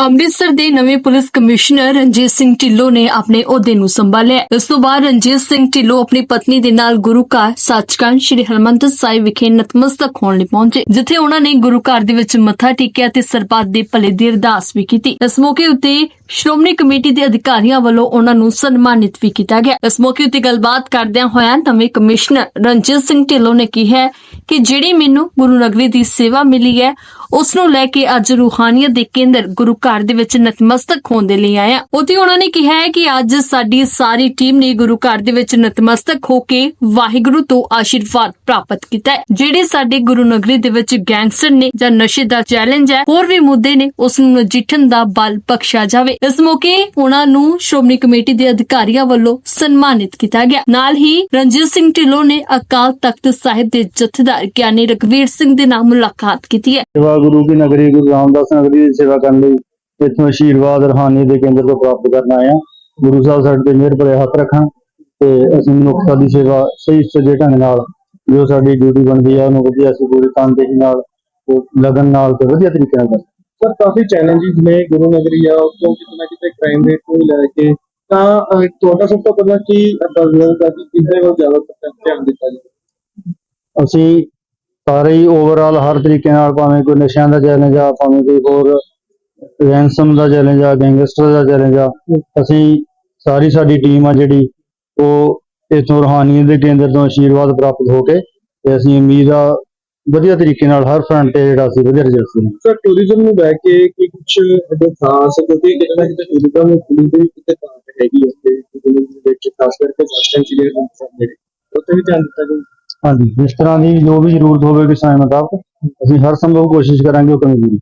ਅੰਮ੍ਰਿਤਸਰ ਦੇ ਨਵੇਂ police commissioner Ranjit Singh Dhillon ਨੇ ਆਪਣੇ ਅਹੁਦੇ ਨੂੰ ਸੰਭਾਲਿਆ। ਇਸ ਤੋਂ ਬਾਅਦ ਰਣਜੀਤ ਸਿੰਘ ਢਿੱਲੋਂ ਆਪਣੀ ਪਤਨੀ ਦੇ ਨਾਲ ਗੁਰੂ ਘਰ ਸੱਚਖੰਡ ਸ੍ਰੀ ਹਰਮੰਦਰ ਸਾਹਿਬ ਵਿਖੇ ਨਤਮਸਤਕ ਹੋਣ ਲਈ ਪਹੁੰਚੇ, ਜਿੱਥੇ ਉਹਨਾਂ ਨੇ ਗੁਰੂ ਘਰ ਦੇ ਵਿੱਚ ਮੱਥਾ ਟੇਕਿਆ ਤੇ ਸਰਬੱਤ ਦੇ ਭਲੇ ਦੀ ਅਰਦਾਸ ਵੀ ਕੀਤੀ। ਇਸ ਮੌਕੇ ਉੱਤੇ ਸ਼੍ਰੋਮਣੀ ਕਮੇਟੀ ਦੇ ਅਧਿਕਾਰੀਆਂ ਵੱਲੋਂ ਉਹਨਾਂ ਨੂੰ ਸਨਮਾਨਿਤ ਵੀ ਕੀਤਾ ਗਿਆ। ਇਸ ਮੌਕੇ ਉੱਤੇ ਗੱਲਬਾਤ ਕਰਦਿਆਂ ਹੋਇਆਂ ਨਵੇਂ ਕਮਿਸ਼ਨਰ ਰਣਜੀਤ ਸਿੰਘ ਢਿੱਲੋਂ ਨੇ ਕਿਹਾ ਕਿ ਜਿਹੜੀ ਮੈਨੂੰ ਗੁਰੂ ਨਗਰੀ ਦੀ ਸੇਵਾ ਮਿਲੀ ਹੈ ਉਸ ਨੂੰ ਲੈ ਕੇ ਅੱਜ ਰੂਹਾਨੀਅਤ ਦੇ ਕੇਂਦਰ ਗੁਰੂ ਘਰ ਦੇ ਵਿੱਚ ਨਤਮਸਤਕ ਹੋਣ ਦੇ ਲਈ ਆਇਆ। ਉਤੇ ਉਹਨਾਂ ਨੇ ਕਿਹਾ ਹੈ ਕਿ ਅੱਜ ਸਾਡੀ ਸਾਰੀ ਟੀਮ ਨੇ ਗੁਰੂ ਘਰ ਦੇ ਵਿੱਚ ਨਤਮਸਤਕ ਹੋ ਕੇ ਵਾਹਿਗੁਰੂ ਤੋਂ ਆਸ਼ੀਰਵਾਦ ਪ੍ਰਾਪਤ ਕੀਤਾ ਹੈ। ਜਿਹੜੇ ਸਾਡੇ ਗੁਰੂ ਨਗਰੀ ਦੇ ਵਿੱਚ ਗੈਂਗਸਟਰ ਨੇ ਜਾਂ ਨਸ਼ੇ ਦਾ ਚੈਲੰਜ ਹੈ, ਹੋਰ ਵੀ ਮੁੱਦੇ ਨੇ ਉਸ ਨੂੰ ਨਜਿੱਠਣ ਦਾ ਬਲ ਬਖਸ਼ਿਆ ਜਾਵੇ। ਇਸ ਮੌਕੇ ਉਹਨਾਂ ਨੂੰ ਸ਼੍ਰੋਮਣੀ ਕਮੇਟੀ ਦੇ ਅਧਿਕਾਰੀਆਂ ਵੱਲੋਂ ਸਨਮਾਨਿਤ ਕੀਤਾ ਗਿਆ। ਨਾਲ ਹੀ ਰਣਜੀਤ ਸਿੰਘ ਢਿੱਲੋਂ ਨੇ ਅਕਾਲ ਤਖਤ ਸਾਹਿਬ ਦੇ ਜਥੇਦਾਰ ਗਿਆਨੀ ਰਗਵੀਰ ਸਿੰਘ ਦੇ ਨਾਲ ਮੁਲਾਕਾਤ ਕੀਤੀ ਹੈ। ਸੇਵਾ ਗੁਰੂ ਕੀ ਨਗਰੀ ਗੁਰੂ ਰਾਮਦਾਸ ਨਗਰੀ ਦੀ ਸੇਵਾ ਕਰਨ ਲਈ ਇੱਥੋਂ ਆਸ਼ੀਰਵਾਦ ਰਹਾਨੀ ਦੇ ਕੇਂਦਰ ਤੋਂ ਪ੍ਰਾਪਤ ਕਰਨ ਹਾਂ। ਗੁਰੂ ਸਾਹਿਬ ਸਾਡੇ ਤੇ ਮਿਹਰ ਭਰੇ ਹੱਥ ਰੱਖਣ ਤੇ ਅਸੀਂ ਮਨੁੱਖਤਾ ਦੀ ਸੇਵਾ ਸਹੀ ਸੱਜੇ ਢੰਗ ਨਾਲ ਜੋ ਸਾਡੀ ਡਿਊਟੀ ਬਣਦੀ ਆ ਉਹਨੂੰ ਵਧੀਆ ਅਸੀਂ ਪੂਰੀ ਤਨਦੇਹੀ ਨਾਲ ਲਗਨ ਨਾਲ ਤੇ ਵਧੀਆ ਤਰੀਕੇ ਨਾਲ ਸਰ ਕਾਫੀ ਚੈਲੰਜਸ ਨੇ ਗੁਰੂ ਨਗਰੀ ਆ ਉਸ ਤੋਂ ਕਿਤੇ ਕ੍ਰਾਈਮ ਰੇਟ ਨੂੰ ਲੈ ਕੇ ਤਾਂ ਤੁਹਾਡਾ ਸਭ ਤੋਂ ਪਹਿਲਾਂ ਕੀ ਅੰਦਾਜ਼ਾ ਹੋਊਗਾ ਕਿ ਕਿਹਦੇ ਵੱਲ ਜ਼ਿਆਦਾ ਧਿਆਨ ਦਿੱਤਾ ਜਾਵੇ? ਅਸੀਂ ਸਾਰੇ ਹੀ ਓਵਰਆਲ ਹਰ ਤਰੀਕੇ ਨਾਲ ਭਾਵੇਂ ਕੋਈ ਨਸ਼ਿਆਂ ਦਾ ਚੈਲੰਜ ਆ, ਭਾਵੇਂ ਕੋਈ ਹੋਰ ਰੈਂਸਮ ਦਾ ਚੈਲੰਜ ਆ ਗੈਂਗਸਟਰ ਦਾ ਚੈਲੰਜ ਆ, ਅਸੀਂ ਸਾਰੀ ਸਾਡੀ ਟੀਮ ਆ ਜਿਹੜੀ, ਉਹ ਇਥੋਂ ਰੂਹਾਨੀਅਤ ਦੇ ਕੇਂਦਰ ਤੋਂ ਆਸ਼ੀਰਵਾਦ ਪ੍ਰਾਪਤ ਹੋ ਕੇ ਤੇ ਅਸੀਂ ਉਮੀਦ ਆ ਵਧੀਆ ਤਰੀਕੇ ਨਾਲ ਹਰ ਫਰੰਟ ਤੇ ਜਿਹੜਾ ਅਸੀਂ ਵਧੀਆ ਰਿਜ਼ਲਟ ਸੀ। ਸਰ ਟੂਰਿਜ਼ਮ ਨੂੰ ਲੈ ਕੇ ਕੀ ਕੁਝ ਇਹਦੇ ਖਾਸ, ਕਿਉਂਕਿ ਕਿਤੇ ਨਾ ਕਿਤੇ ਟੂਰਿਜ਼ਮ ਪੁਲਿਸ ਦੇ ਵੀ ਕਿਤੇ ਘਾਟ ਹੈਗੀ ਹੈ ਤੇ ਟੂਰਿਜ਼ਮ ਦੇ ਵਿੱਚ ਖਾਸ ਕਰਕੇ ਸਾਸਟਨ ਜਿਹੜੇ ਹੁੰਦੇ ਨੇ, ਉੱਥੇ ਵੀ ਧਿਆਨ ਦਿੱਤਾ ਜਾਵੇ ਹਾਂਜੀ, ਇਸ ਤਰ੍ਹਾਂ ਦੀ ਜੋ ਵੀ ਜ਼ਰੂਰਤ ਹੋਵੇਗੀ ਸਮੇਂ ਮੁਤਾਬਕ, ਅਸੀਂ ਹਰ ਸੰਭਵ ਕੋਸ਼ਿਸ਼ ਕਰਾਂਗੇ ਉਹ ਕਮੀ ਜ਼ਰੂਰੀ